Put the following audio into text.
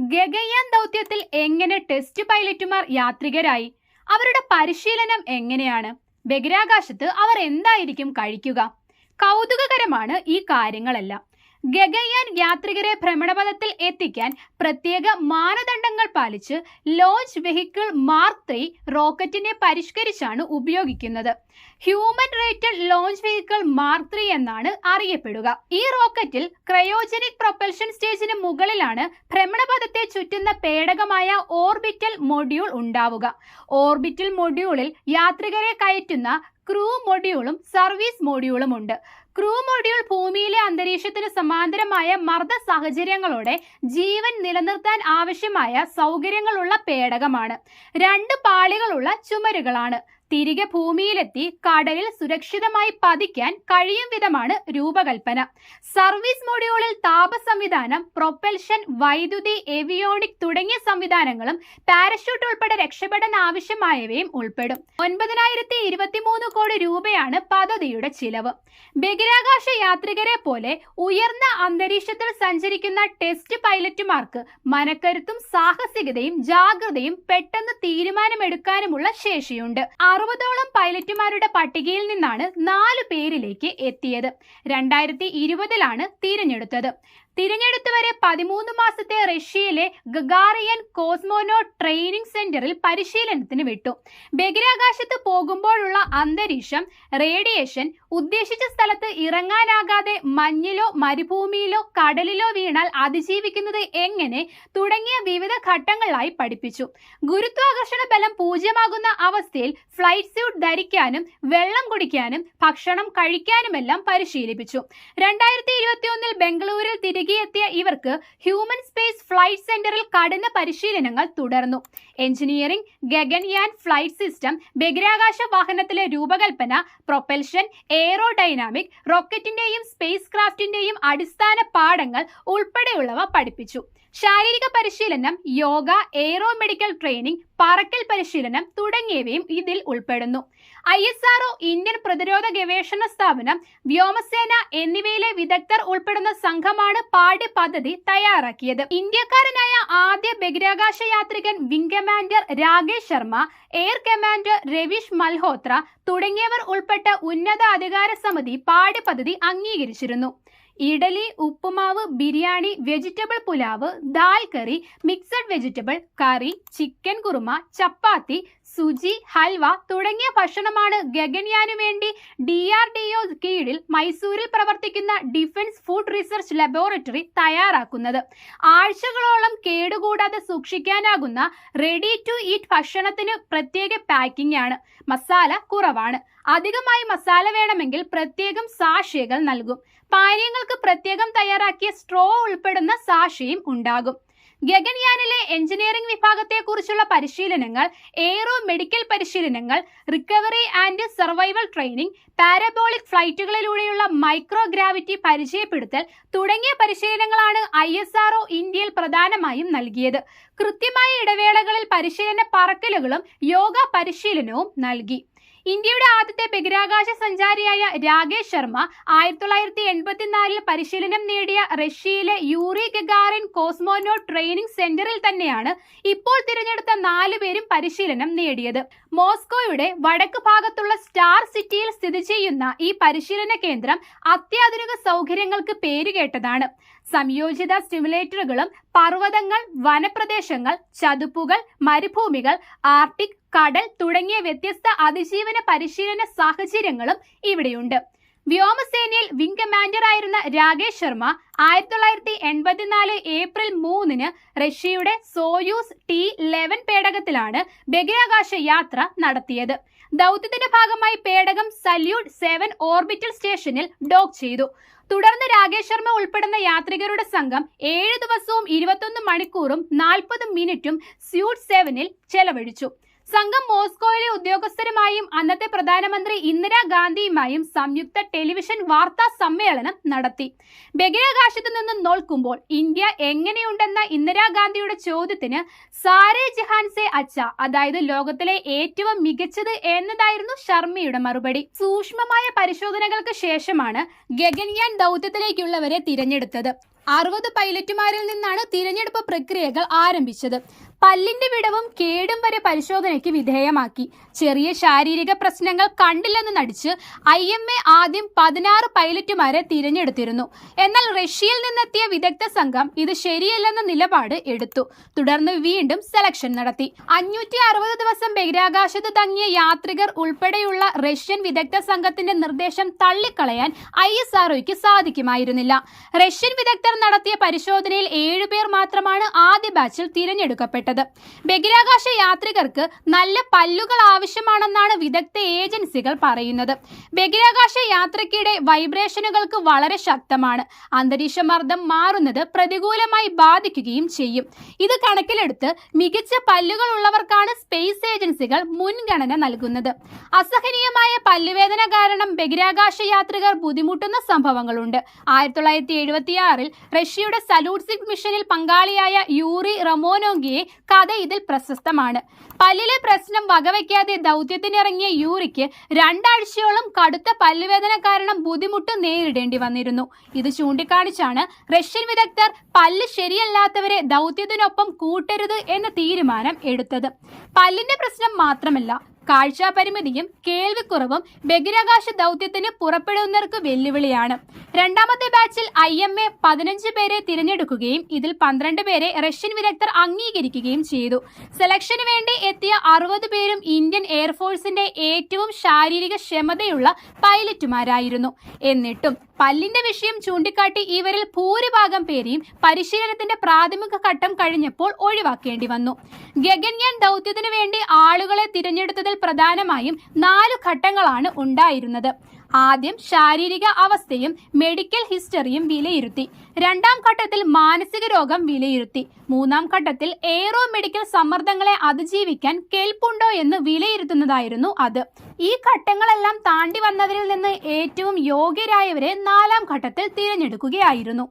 ഗഗയാൻ ദൗത്യത്തിൽ എങ്ങനെ ടെസ്റ്റ് പൈലറ്റുമാർ യാത്രികരായി? അവരുടെ പരിശീലനം എങ്ങനെയാണ്? ബഹിരാകാശത്ത് അവർ എന്തായിരിക്കും കഴിക്കുക? കൗതുകകരമാണ് ഈ കാര്യങ്ങളെല്ലാം. ഗഗയാൻ യാത്രികരെ ഭ്രമണപഥത്തിൽ എത്തിക്കാൻ പ്രത്യേക മാനദണ്ഡങ്ങൾ പാലിച്ച് ലോഞ്ച് വെഹിക്കിൾ മാർക്ക് ത്രീ റോക്കറ്റിനെ പരിഷ്കരിച്ചാണ് ഉപയോഗിക്കുന്നത്. Human rated launch vehicle mark three എന്നാണ് അറിയപ്പെടുക. ഈ റോക്കറ്റിൽ ക്രയോജനിക് പ്രൊപ്പൽഷൻ സ്റ്റേജിന് മുകളിലാണ് ഭ്രമണപഥത്തെ ചുറ്റുന്ന പേടകമായ ഓർബിറ്റൽ മൊഡ്യൂൾ ഉണ്ടാവുക. ഓർബിറ്റൽ മൊഡ്യൂളിൽ യാത്രികരെ കയറ്റുന്ന ക്രൂ മൊഡ്യൂളും സർവീസ് മൊഡ്യൂളും ഉണ്ട്. ക്രൂ മൊഡ്യൂൾ ഭൂമിയിലെ അന്തരീക്ഷത്തിന് സമാന്തരമായ മർദ്ദ സാഹചര്യങ്ങളോടെ ജീവൻ നിലനിർത്താൻ ആവശ്യമായ സൗകര്യങ്ങളുള്ള പേടകമാണ്. രണ്ട് പാളികളുള്ള ചുമരുകളാണ്. തിരികെ ഭൂമിയിലെത്തി കടലിൽ സുരക്ഷിതമായി പതിക്കാൻ കഴിയും വിധമാണ് രൂപകൽപ്പന. സർവീസ് മൊഡ്യൂളിൽ താപ സംവിധാനം പ്രൊപ്പൽഷൻ വൈദ്യുതി എവിയോണിക് തുടങ്ങിയ സംവിധാനങ്ങളും പാരഷൂട്ട് ഉൾപ്പെടെ രക്ഷപ്പെടാൻ ആവശ്യമായവയും ഉൾപ്പെടും. ഒൻപതിനായിരത്തി ഇരുപത്തിമൂന്ന് കോടി രൂപയാണ് പദ്ധതിയുടെ ചിലവ്. ബഹിരാകാശ യാത്രികരെ പോലെ ഉയർന്ന അന്തരീക്ഷത്തിൽ സഞ്ചരിക്കുന്ന ടെസ്റ്റ് പൈലറ്റുമാർക്ക് മനക്കരുത്തും സാഹസികതയും ജാഗ്രതയും പെട്ടെന്ന് തീരുമാനമെടുക്കാനുമുള്ള ശേഷിയുണ്ട്. അറുപതോളം പൈലറ്റുമാരുടെ പട്ടികയിൽ നിന്നാണ് നാല് പേരിലേക്ക് എത്തിയത്. രണ്ടായിരത്തി ഇരുപതിലാണ് തിരഞ്ഞെടുത്തത്. തിരഞ്ഞെടുത്തുവരെ പതിമൂന്ന് മാസത്തെ റഷ്യയിലെ ഗഗാറിയൻ കോസ്മോനോ ട്രെയിനിങ് സെന്ററിൽ പരിശീലനത്തിന് വിട്ടു. ബഹിരാകാശത്ത് പോകുമ്പോഴുള്ള അന്തരീക്ഷം റേഡിയേഷൻ ഉദ്ദേശിച്ച സ്ഥലത്ത് ഇറങ്ങാനാകാതെ മഞ്ഞിലോ മരുഭൂമിയിലോ കടലിലോ വീണാൽ അതിജീവിക്കുന്നത് എങ്ങനെ തുടങ്ങിയ വിവിധ ഘട്ടങ്ങളിലായി പഠിപ്പിച്ചു. ഗുരുത്വാകർഷണ ബലം പൂജ്യമാകുന്ന അവസ്ഥയിൽ ഫ്ലൈറ്റ് സ്യൂട്ട് ധരിക്കാനും വെള്ളം കുടിക്കാനും ഭക്ഷണം കഴിക്കാനുമെല്ലാം പരിശീലിപ്പിച്ചു. രണ്ടായിരത്തി ഇരുപത്തിയൊന്നിൽ ബംഗളൂരിൽ തിരികെ എത്തിയ ഇവർക്ക് ഹ്യൂമൻ സ്പേസ് ഫ്ലൈറ്റ് സെന്ററിൽ കഠിന പരിശീലനങ്ങൾ തുടർന്നു. എഞ്ചിനീയറിംഗ് ഗഗൻയാൻ ഫ്ലൈറ്റ് സിസ്റ്റം ബഹിരാകാശ വാഹനത്തിലെ രൂപകൽപ്പന പ്രൊപ്പൽഷൻ എയറോഡൈനാമിക് റോക്കറ്റിന്റെയും സ്പേസ് ക്രാഫ്റ്റിന്റെയും അടിസ്ഥാന പാഠങ്ങൾ ഉൾപ്പെടെയുള്ളവ പഠിപ്പിച്ചു. ശാരീരിക പരിശീലനം യോഗ എയ്റോ മെഡിക്കൽ ട്രെയിനിങ് പറക്കൽ പരിശീലനം തുടങ്ങിയവയും ഇതിൽ ഉൾപ്പെടുന്നു. ഐ എസ് ആർഒ ഇന്ത്യൻ പ്രതിരോധ ഗവേഷണ സ്ഥാപനം വ്യോമസേന എന്നിവയിലെ വിദഗ്ധർ ഉൾപ്പെടുന്ന സംഘമാണ് പാഠ്യ പദ്ധതി തയ്യാറാക്കിയത്. ഇന്ത്യക്കാരനായ ആദ്യ ബഹിരാകാശ യാത്രികൻ wing commander Rakesh Sharma air commander Ravish Malhotra തുടങ്ങിയവർ ഉൾപ്പെട്ട ഉന്നത അധികാര സമിതി പാഠ്യ പദ്ധതി അംഗീകരിച്ചിരുന്നു. ഇഡലി ഉപ്പുമാവ് ബിരിയാണി വെജിറ്റബിൾ പുലാവ് ദാൽ കറി മിക്സഡ് വെജിറ്റബിൾ കറി ചിക്കൻ കുറുമ ചപ്പാത്തി സുജി ഹൽവ തുടങ്ങിയ ഭക്ഷണമാണ് ഗഗൻയാനു വേണ്ടി ഡി ആർ ഡി ഒ കീഴിൽ മൈസൂരിൽ പ്രവർത്തിക്കുന്ന ഡിഫൻസ് ഫുഡ് റിസർച്ച് ലബോറട്ടറി തയ്യാറാക്കുന്നത്. ആഴ്ചകളോളം കേടുകൂടാതെ സൂക്ഷിക്കാനാകുന്ന റെഡി ടു ഈറ്റ് ഭക്ഷണത്തിന് പ്രത്യേക പാക്കിംഗ് ആണ്. മസാല കുറവാണ്. അധികമായി മസാല വേണമെങ്കിൽ പ്രത്യേകം സാക്ഷികൾ നൽകും. പാനീയങ്ങൾക്ക് പ്രത്യേകം തയ്യാറാക്കിയ സ്ട്രോ ഉൾപ്പെടുന്ന സാക്ഷിയും ഉണ്ടാകും. ഗഗൻയാനിലെ എഞ്ചിനീയറിംഗ് വിഭാഗത്തെക്കുറിച്ചുള്ള പരിശീലനങ്ങൾ എയ്റോ മെഡിക്കൽ പരിശീലനങ്ങൾ recovery and survival training parabolic ഫ്ലൈറ്റുകളിലൂടെയുള്ള microgravity പരിചയപ്പെടുത്തൽ തുടങ്ങിയ പരിശീലനങ്ങളാണ് ഐ എസ് ആർഒ ഇന്ത്യയിൽ പ്രധാനമായും നൽകിയത്. കൃത്യമായ ഇടവേളകളിൽ പരിശീലന പറക്കലുകളും യോഗ പരിശീലനവും നൽകി. ഇന്ത്യയുടെ ആദ്യത്തെ ബഹിരാകാശ സഞ്ചാരിയായ രാകേഷ് ശർമ്മ ആയിരത്തി തൊള്ളായിരത്തി എൺപത്തിനാലിൽ പരിശീലനം നേടിയ റഷ്യയിലെ യൂറി ഗഗാറിൻ കോസ്മോനോ ട്രെയിനിങ് സെന്ററിൽ തന്നെയാണ് ഇപ്പോൾ തിരഞ്ഞെടുത്ത നാലു പേരും പരിശീലനം നേടിയത്. മോസ്കോയുടെ വടക്ക് ഭാഗത്തുള്ള സ്റ്റാർ സിറ്റിയിൽ സ്ഥിതി ചെയ്യുന്ന ഈ പരിശീലന കേന്ദ്രം അത്യാധുനിക സൗകര്യങ്ങൾക്ക് പേരുകേട്ടതാണ് സംയോജിത സ്റ്റിമുലേറ്ററുകളും പർവതങ്ങൾ വനപ്രദേശങ്ങൾ ചതുപ്പുകൾ മരുഭൂമികൾ ആർട്ടിക് കടൽ തുടങ്ങിയ വ്യത്യസ്ത അതിജീവന പരിശീലന സാഹചര്യങ്ങളും ഇവിടെയുണ്ട്. വ്യോമസേനയിൽ വിംഗ് കമാൻഡർ ആയിരുന്ന രാകേഷ് ശർമ്മ ആയിരത്തി തൊള്ളായിരത്തി എൺപത്തിനാല് ഏപ്രിൽ മൂന്നിന് റഷ്യയുടെ സോയൂസ് ടി ലെവൻ പേടകത്തിലാണ് ബഹിരാകാശ യാത്ര നടത്തിയത്. ദൗത്യത്തിന്റെ ഭാഗമായി പേടകം സല്യൂട്ട് സെവൻ ഓർബിറ്റൽ സ്റ്റേഷനിൽ ഡോക്ക് ചെയ്തു. തുടർന്ന് രാകേഷ് ശർമ്മ ഉൾപ്പെടുന്ന യാത്രികരുടെ സംഘം ഏഴ് ദിവസവും ഇരുപത്തൊന്ന് മണിക്കൂറും നാൽപ്പത് മിനിറ്റും സ്യൂട്ട് സെവനിൽ ചെലവഴിച്ചു. സംഘം മോസ്കോയിലെ ഉദ്യോഗസ്ഥരുമായും അന്നത്തെ പ്രധാനമന്ത്രി ഇന്ദിരാഗാന്ധിയുമായും സംയുക്ത ടെലിവിഷൻ വാർത്താ സമ്മേളനം നടത്തി. ബഹിരാകാശത്ത് നിന്ന് നോൽക്കുമ്പോൾ ഇന്ത്യ എങ്ങനെയുണ്ടെന്ന ഇന്ദിരാഗാന്ധിയുടെ ചോദ്യത്തിന് സാരേ ജഹാൻസെ അച്ച അതായത് ലോകത്തിലെ ഏറ്റവും മികച്ചത് എന്നതായിരുന്നു ശർമ്മയുടെ മറുപടി. സൂക്ഷ്മമായ പരിശോധനകൾക്ക് ശേഷമാണ് ഗഗൻയാൻ ദൗത്യത്തിലേക്കുള്ളവരെ തിരഞ്ഞെടുത്തത്. അറുപത് പൈലറ്റുമാരിൽ നിന്നാണ് തിരഞ്ഞെടുപ്പ് പ്രക്രിയകൾ ആരംഭിച്ചത്. പല്ലിന്റെ വിടവും കേടും വരെ പരിശോധനയ്ക്ക് വിധേയമാക്കി. ചെറിയ ശാരീരിക പ്രശ്നങ്ങൾ കണ്ടില്ലെന്ന് നടിച്ച് ഐ എം എ ആദ്യം പതിനാറ് പൈലറ്റുമാരെ തിരഞ്ഞെടുത്തിരുന്നു. എന്നാൽ റഷ്യയിൽ നിന്നെത്തിയ വിദഗ്ധ സംഘം ഇത് ശരിയല്ലെന്ന നിലപാട് എടുത്തു. തുടർന്ന് വീണ്ടും സെലക്ഷൻ നടത്തി. അഞ്ഞൂറ്റി അറുപത് ദിവസം ബഹിരാകാശത്ത് തങ്ങിയ യാത്രികർ ഉൾപ്പെടെയുള്ള റഷ്യൻ വിദഗ്ധ സംഘത്തിന്റെ നിർദ്ദേശം തള്ളിക്കളയാൻ ഐ എസ് ആർഒയ്ക്ക് സാധിക്കുമായിരുന്നില്ല. റഷ്യൻ വിദഗ്ധർ നടത്തിയ പരിശോധനയിൽ ഏഴുപേർ മാത്രമാണ് ആദ്യ ബാച്ചിൽ തിരഞ്ഞെടുക്കപ്പെട്ടത്. ബഹിരാകാശ യാത്രികർക്ക് നല്ല പല്ലുകൾ ആവശ്യമാണെന്നാണ് വിദഗ്ധ ഏജൻസികൾ പറയുന്നത്. ബഹിരാകാശ യാത്രയ്ക്കിടെ വൈബ്രേഷനുകൾക്ക് വളരെ ശക്തമാണ്. അന്തരീക്ഷ മർദ്ദം മാറുന്നത് പ്രതികൂലമായി ബാധിക്കുകയും ചെയ്യും. ഇത് കണക്കിലെടുത്ത് മികച്ച പല്ലുകൾ ഉള്ളവർക്കാണ് സ്പേസ് ഏജൻസികൾ മുൻഗണന നൽകുന്നത്. അസഹനീയമായ പല്ലുവേദന കാരണം ബഹിരാകാശ യാത്രികർ ബുദ്ധിമുട്ടുന്ന സംഭവങ്ങളുണ്ട്. ആയിരത്തി തൊള്ളായിരത്തി എഴുപത്തിയാറിൽ റഷ്യയുടെ സലൂട്സിക് മിഷനിൽ പങ്കാളിയായ യൂറി റമോനോഗിയെ കഥ ഇതിൽ പ്രശസ്തമാണ്. പല്ലിലെ പ്രശ്നം വകവയ്ക്കാതെ ദൗത്യത്തിനിറങ്ങിയ യൂറിക്ക് രണ്ടാഴ്ചയോളം കടുത്ത പല്ലുവേദന കാരണം ബുദ്ധിമുട്ട് നേരിടേണ്ടി വന്നിരുന്നു. ഇത് ചൂണ്ടിക്കാണിച്ചാണ് റഷ്യൻ വിദഗ്ധർ പല്ല് ശരിയല്ലാത്തവരെ ദൗത്യത്തിനൊപ്പം കൂട്ടരുത് എന്ന തീരുമാനം എടുത്തത്. പല്ലിന്റെ പ്രശ്നം മാത്രമല്ല കാഴ്ചാപരിമിതിയും കേൾവിക്കുറവും ബഹിരാകാശ ദൗത്യത്തിന് പുറപ്പെടുന്നവർക്ക് വെല്ലുവിളിയാണ്. രണ്ടാമത്തെ ബാച്ചിൽ ഐ എം എ പതിനഞ്ച് പേരെ തിരഞ്ഞെടുക്കുകയും ഇതിൽ പന്ത്രണ്ട് പേരെ റഷ്യൻ വിദഗ്ധർ അംഗീകരിക്കുകയും ചെയ്തു. സെലക്ഷന് വേണ്ടി എത്തിയ അറുപത് പേരും ഇന്ത്യൻ എയർഫോഴ്സിന്റെ ഏറ്റവും ശാരീരിക ക്ഷമതയുള്ള പൈലറ്റുമാരായിരുന്നു. എന്നിട്ടും പല്ലിന്റെ വിഷയം ചൂണ്ടിക്കാട്ടി ഇവരിൽ ഭൂരിഭാഗം പേരെയും പരിശീലനത്തിന്റെ പ്രാഥമിക ഘട്ടം കഴിഞ്ഞപ്പോൾ ഒഴിവാക്കേണ്ടി വന്നു. ഗഗൻയാൻ ദൗത്യത്തിനു വേണ്ടി ആളുകളെ തിരഞ്ഞെടുത്തതിൽ പ്രധാനമായും നാല് ഘട്ടങ്ങളാണ് ഉണ്ടായിരുന്നത്. ആദ്യം ശാരീരിക അവസ്ഥയും മെഡിക്കൽ ഹിസ്റ്ററിയും വിലയിരുത്തി. രണ്ടാം ഘട്ടത്തിൽ മാനസിക രോഗം വിലയിരുത്തി. മൂന്നാം ഘട്ടത്തിൽ എയ്റോ മെഡിക്കൽ സമ്മർദ്ദങ്ങളെ അതിജീവിക്കാൻ കെൽപ്പുണ്ടോ എന്ന് വിലയിരുത്തുന്നതായിരുന്നു അത്. ഈ ഘട്ടങ്ങളെല്ലാം താണ്ടി വന്നവരിൽ നിന്ന് ഏറ്റവും യോഗ്യരായവരെ നാലാം ഘട്ടത്തിൽ തിരഞ്ഞെടുക്കുകയായിരുന്നു.